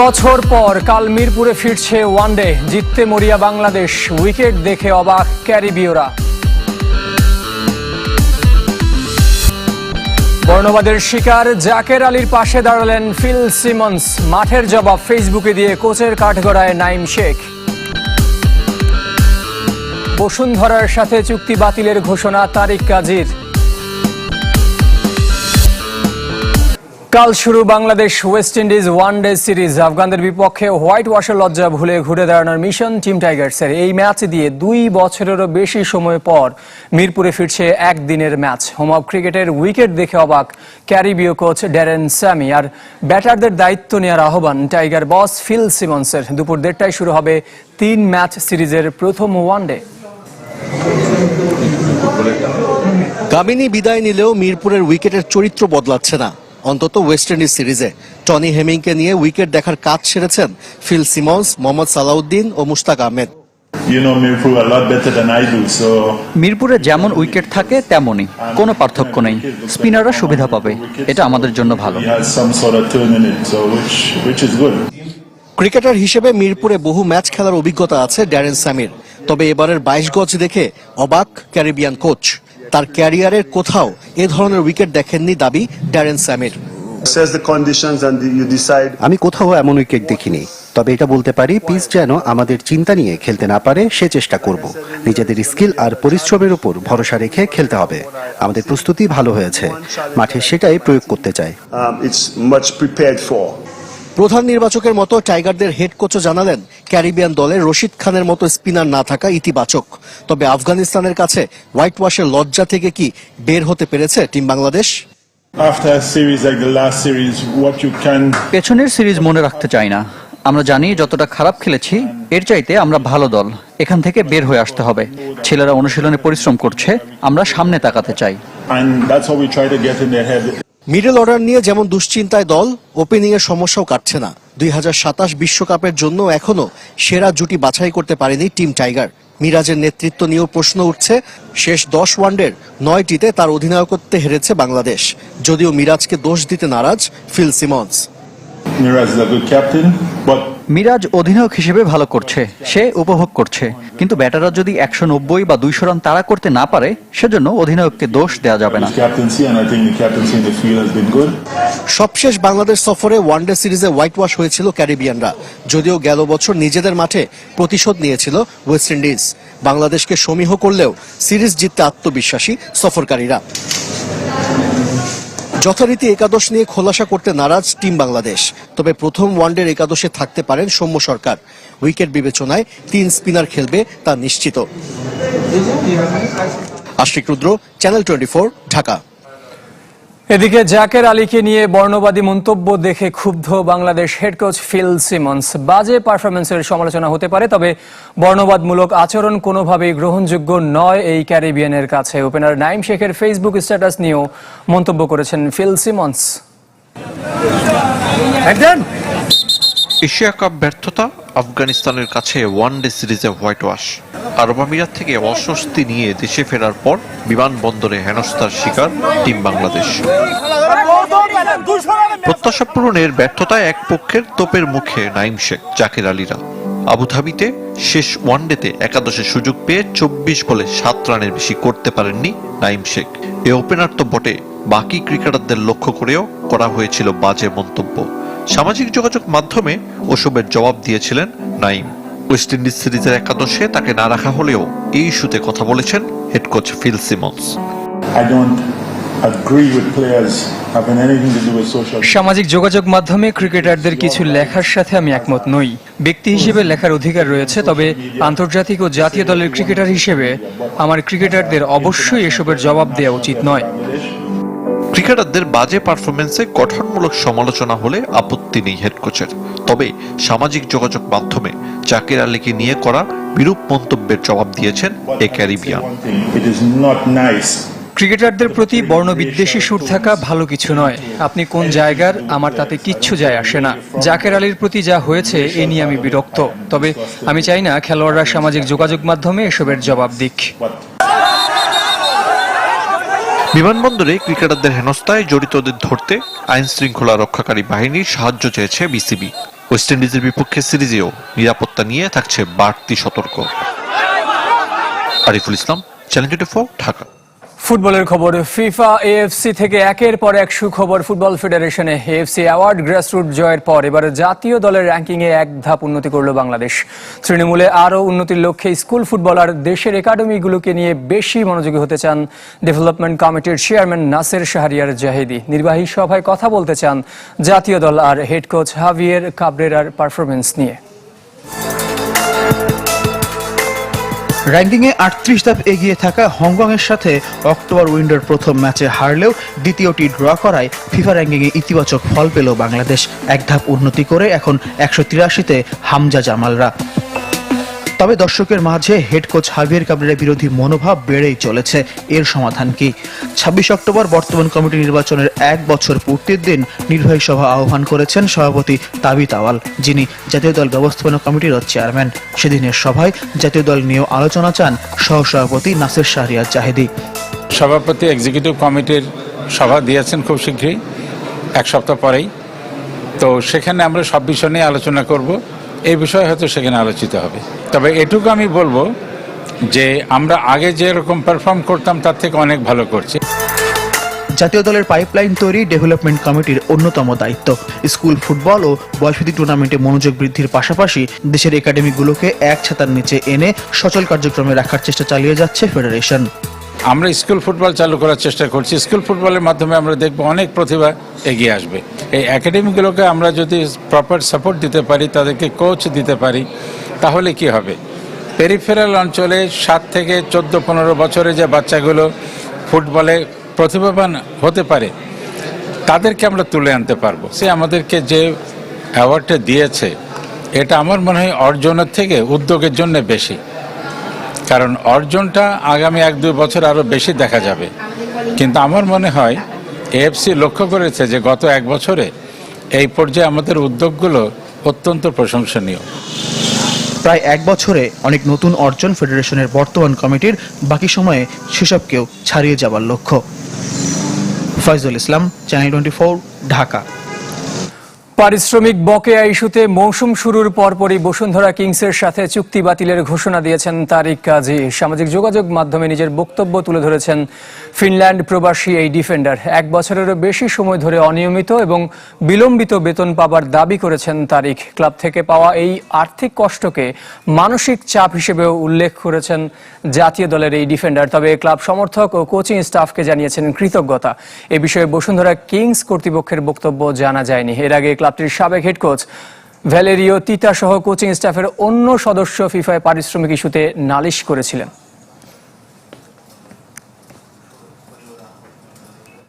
বছর পর কাল মিরপুরে ফিরছে ওয়ানডে জিততে মরিয়া বাংলাদেশ, উইকেট দেখে অবাক ক্যারিবীয়রা। বর্ণবাদের শিকার জাকের আলীর পাশে দাঁড়ালেন ফিল সিমন্স। মাঠের জবাব ফেসবুকে দিয়ে কোচের কাঠগড়ায় নাইম শেখ। বসুন্ধরার সাথে চুক্তি বাতিলের ঘোষণা তারিক কাজীর। কাল শুরু Bangladesh West Indies one day series. আফগানদের বিপক্ষে হোয়াইট ওয়াশের লজ্জা ভুলে ঘুরে দাঁড়ানোর মিশন টিম টাইগার্সের। এই ম্যাচ দিয়ে দুই বছরেরও বেশি সময় পর মিরপুরে ফিরছে একদিনের ম্যাচ। হোম অফ ক্রিকেটের উইকেট দেখে অবাক ক্যারিবীয় কোচ ড্যারেন স্যামি। আর ব্যাটারদের দায়িত্ব নেওয়ার আহ্বান টাইগার বস ফিল সিমন্সের। দুপুর দেড়টায় শুরু হবে তিন ম্যাচ সিরিজের প্রথম ওয়ানডে কামিনী বিদায় নিলেও মিরপুরের উইকেটের চরিত্র বদলাচ্ছে না। অন্তত ওয়েস্ট ইন্ডিজ সিরিজে। টনি হেমিংকে নিয়ে উইকেট দেখার কাজ সেরেছেন ফিল সিমন্স মোহাম্মদ সালাউদ্দিন ও মুশতাক আহমেদ। মিরপুরে যেমন উইকেট থাকে তেমনই। কোনো পার্থক্য নেই। স্পিনাররা সুবিধা পাবে। এটা আমাদের জন্য ভালো. ক্রিকেটার হিসেবে মিরপুরে বহু ম্যাচ খেলার অভিজ্ঞতা আছে ড্যারেন স্যামির। তবে এবারের বাইশ গজ দেখে অবাক ক্যারিবিয়ান কোচ। তার ক্যারিয়ারের কোথাও এ ধরনের উইকেট দেখেননি দাবি ড্যারেন স্যামের। আমি কোথাও এমন উইকেট দেখিনি তবে এটা বলতে পারি পিচ যেন আমাদের চিন্তা নিয়ে খেলতে না পারে সে চেষ্টা করব। নিজেদের স্কিল আর পরিশ্রমের উপর ভরসা রেখে খেলতে হবে। আমাদের প্রস্তুতি ভালো হয়েছে মাঠে সেটাই প্রয়োগ করতে চাই। প্রধান নির্বাচকের মতো টাইগারদের হেড কোচও জানালেন ক্যারিবিয়ান দলে রশিদ খানের মতো স্পিনার না থাকা ইতিবাচক। তবে আফগানিস্তানের কাছে হোয়াইট ওয়াশের লজ্জা থেকে কি বের হতে পেরেছে টিম বাংলাদেশ? পেছনের সিরিজ মনে রাখতে চাই না। আমরা জানি যতটা খারাপ খেলেছি এর চাইতে আমরা ভালো দল। এখান থেকে বের হয়ে আসতে হবে। ছেলেরা অনুশীলনে পরিশ্রম করছে আমরা সামনে তাকাতে চাই। মিডল অর্ডার নিয়ে যেমন দুশ্চিন্তায় দল ওপেনিং এর সমস্যাও কাটছে না। দুই বিশ্বকাপের জন্য এখনও সেরা জুটি বাছাই করতে পারেনি টিম টাইগার। মিরাজের নেতৃত্ব নিয়েও প্রশ্ন উঠছে শেষ দশ ওয়ানডের নয়টিতে তার অধিনায়কত্বে হেরেছে বাংলাদেশ। যদিও মিরাজকে দোষ দিতে নারাজ Phil Simmons. Miraz is a good captain, but Miraz অধিনায়ক হিসেবে ভালো করছে সে উপভোগ করছে। কিন্তু ব্যাটাররা যদি একশো নব্বই বা দুইশো রান তাড়া করতে না পারে সেজন্য অধিনায়ককে দোষ দেওয়া যাবে না. সবশেষ বাংলাদেশ সফরে ওয়ানডে সিরিজে হোয়াইট ওয়াশ হয়েছিল ক্যারিবিয়ানরা যদিও গেল বছর নিজেদের মাঠে প্রতিশোধ নিয়েছিল ওয়েস্ট ইন্ডিজ। বাংলাদেশকে সমীহ করলেও সিরিজ জিততে আত্মবিশ্বাসী সফরকারীরা। যথারীতি একাদশ নিয়ে খোলাসা করতে নারাজ টিম বাংলাদেশ। তবে প্রথম ওয়ানডের একাদশে থাকতে পারেন সৌম্য সরকার। উইকেট বিবেচনায় তিন স্পিনার খেলবে তা নিশ্চিত। Ashik Rudra, channel twenty Dhaka. এদিকে জাকের আলীকে নিয়ে বর্ণবাদী মন্তব্য দেখে ক্ষুব্ধ Bangladesh head coach Phil Simmons. বাজে পারফরমেন্সের সমালোচনা হতে পারে, তবে বর্ণবাদমূলক আচরণ কোনোভাবেই গ্রহণযোগ্য নয় এই ক্যারিবিয়ানের কাছে। ওপেনার নাইম শেখের ফেসবুক স্ট্যাটাস নিয়েও মন্তব্য করেছেন ফিল সিমন্স। এশিয়া কাপ ব্যর্থতা আফগানিস্তানের কাছে ওয়ানডে সিরিজে হোয়াইট ওয়াশ আরব আমিরাত থেকে অস্বস্তি নিয়ে দেশে ফেরার পর বিমানবন্দরে হেনস্থার শিকার টিম বাংলাদেশ। প্রত্যাশা পূরণের ব্যর্থতায় এক পক্ষের তোপের মুখে নাইম শেখ, জাকের আলীরা। আবুধাবিতে শেষ ওয়ানডেতে একাদশে সুযোগ পেয়ে চব্বিশ বলে সাত রানের বেশি করতে পারেননি নাইম শেখ। এ ওপেনার তো বটে। বাকি ক্রিকেটারদের লক্ষ্য করেও করা হয়েছিল বাজে মন্তব্য। সামাজিক যোগাযোগ মাধ্যমে ওসবের জবাব দিয়েছিলেন নাইম। ওয়েস্ট ইন্ডিজ সিরিজের একাদশে তাকে না রাখা হলেও এই ইস্যুতে কথা বলেছেন হেড কোচ ফিল সিমন্স. সামাজিক যোগাযোগ মাধ্যমে ক্রিকেটারদের কিছু লেখার সাথে আমি একমত নই। ব্যক্তি হিসেবে লেখার অধিকার রয়েছে তবে আন্তর্জাতিক ও জাতীয় দলের ক্রিকেটার হিসেবে আমার ক্রিকেটারদের অবশ্যই এসবের জবাব দেওয়া উচিত নয়। ক্রিকেটারদের বাজে পারফরমেন্সে গঠনমূলক সমালোচনা হলে আপত্তি নেই হেড কোচের তবে সামাজিক যোগাযোগ মাধ্যমে জাকির আলীকে নিয়ে করা বিরূপ মন্তব্যের জবাব দিয়েছেন এ ক্যারিবিয়ান। ক্রিকেটারদের প্রতি বর্ণবিদ্বেষী সুর থাকা ভালো কিছু নয়। আপনি কোন জায়গার আমার তাতে কিচ্ছু যায় আসে না। জাকের আলীর প্রতি যা হয়েছে এ নিয়ে আমি বিরক্ত। তবে আমি চাই না খেলোয়াড়রা সামাজিক যোগাযোগ মাধ্যমে এসবের জবাব দিক। বিমানবন্দরে ক্রিকেটারদের হেনস্থায় জড়িতদের ধরতে আইন শৃঙ্খলা রক্ষাকারী বাহিনীর সাহায্য চেয়েছে বিসিবি। ওয়েস্ট ইন্ডিজের বিপক্ষে সিরিজেও নিরাপত্তা নিয়ে থাকছে বাড়তি সতর্ক। Ariful Islam, channel twenty Dhaka. ফুটবলের খবর, ফিফা এএফসি থেকে একের পর এক সুখবর ফুটবল ফেডারেশনে এএফসি অ্যাওয়ার্ড গ্রাসরুট জয়ের পর এবার জাতীয় দলের র্যাঙ্কিংয়ে এক ধাপ উন্নতি করল বাংলাদেশ। তৃণমূলে আরও উন্নতির লক্ষ্যে স্কুল ফুটবলার দেশের একাডেমিগুলোকে নিয়ে বেশি মনোযোগী হতে চান ডেভেলপমেন্ট কমিটির চেয়ারম্যান নাসের শাহরিয়ার জাহিদি। নির্বাহী সভায় কথা বলতে চান জাতীয় দল আর হেড কোচ হাভিয়ের কাবরেরার পারফরমেন্স নিয়ে। র্যাঙ্কিংয়ে আটত্রিশ ধাপ এগিয়ে থাকা হংকংয়ের সাথে অক্টোবর উইন্ডোর প্রথম ম্যাচে হারলেও দ্বিতীয়টি ড্র করায় ফিফা র্যাঙ্কিংয়ে ইতিবাচক ফল পেল বাংলাদেশ। এক ধাপ উন্নতি করে এখন একশো তিরাশিতে হামজা জামালরা। তবে দর্শকের মাঝে হেড কোচ হাভিয়ের কাবরের বিরোধী মনোভাব বেড়েই চলেছে। এর সমাধান কি? ছাব্বিশ অক্টোবর বর্তমান কমিটি নির্বাচনের এক বছর পূর্তির দিন নির্বাহী সভা আহ্বান করেছেন সভাপতি তাবিত আওয়াল, যিনি জাতীয় দল ব্যবস্থাপনা কমিটির চেয়ারম্যান। সেদিনের সভায় জাতীয় দল নিয়েও আলোচনা চান সহসভাপতি নাসির শাহরিয়ার জাহেদি। সভাপতি এক্সিকিউটিভ কমিটির সভা দিয়েছেন খুব শীঘ্রই, এক সপ্তাহ পরেই। তো সেখানে আমরা সব বিষয় নিয়ে আলোচনা করব। এই বিষয়ে হয়তো সেখানে আলোচিত হবে। তবে এটুকু আমি বলব যে আমরা আগে যেরকম পারফর্ম করতাম, তার থেকে অনেক ভালো করছি। জাতীয় দলের পাইপলাইন তৈরি ডেভেলপমেন্ট কমিটির অন্যতম দায়িত্ব। স্কুল ফুটবল ও বয়সভিত্তিক টুর্নামেন্টে মনোযোগ বৃদ্ধির পাশাপাশি দেশের একাডেমিগুলোকে এক ছাতার নিচে এনে সচল কার্যক্রমে রাখার চেষ্টা চালিয়ে যাচ্ছে ফেডারেশন আমরা স্কুল ফুটবল চালু করার চেষ্টা করছি। স্কুল ফুটবলের মাধ্যমে আমরা দেখব অনেক প্রতিভা এগিয়ে আসবে। এই একাডেমিগুলোকে আমরা যদি প্রপার সাপোর্ট দিতে পারি, তাদেরকে কোচ দিতে পারি, তাহলে কি হবে? পেরিফেরাল অঞ্চলে সাত থেকে চোদ্দ, পনেরো বছরে যে বাচ্চাগুলো ফুটবলে প্রতিভাবান হতে পারে, তাদেরকে আমরা তুলে আনতে পারব। সে আমাদেরকে যে অ্যাওয়ার্ডটা দিয়েছে, এটা আমার মনে হয় অর্জনের থেকে, উদ্যোগের জন্য বেশি। কারণ অর্জনটা আগামী এক, দুই বছর আরও বেশি দেখা যাবে। কিন্তু আমার মনে হয় এএফসি লক্ষ্য করেছে যে গত এক বছরে এই পর্যায়ে আমাদের উদ্যোগগুলো অত্যন্ত প্রশংসনীয়। প্রায় এক বছরে অনেক নতুন অর্জন ফেডারেশনের বর্তমান কমিটির বাকি সময়ে সেসবকেও ছাড়িয়ে যাবার লক্ষ্য। Faizul Islam channel twenty Dhaka. পারিশ্রমিক বকেয়া ইস্যুতে মৌসুম শুরুর পরপরই বসুন্ধরা কিংসের সাথে চুক্তি বাতিলের ঘোষণা দিয়েছেন তারিক কাজী। সামাজিক যোগাযোগ মাধ্যমে নিজের বক্তব্য তুলে ধরেছেন ফিনল্যান্ড প্রবাসী এই ডিফেন্ডার। এক বছরেরও বেশি সময় ধরে অনিয়মিত এবং বিলম্বিত বেতন পাবার দাবি করেছেন তারিক। ক্লাব থেকে পাওয়া এই আর্থিক কষ্টকে মানসিক চাপ হিসেবেও উল্লেখ করেছেন জাতীয় দলের এই ডিফেন্ডার। তবে ক্লাব সমর্থক ও কোচিং স্টাফকে জানিয়েছেন কৃতজ্ঞতা। এ বিষয়ে বসুন্ধরা কিংস কর্তৃপক্ষের বক্তব্য জানা যায়নি। এর আগে ক্লাবটির সাবেক হেড কোচ ভ্যালেরিও তিতা সহ কোচিং স্টাফের অন্য সদস্য ফিফায় পারিশ্রমিক ইস্যুতে নালিশ করেছিলেন।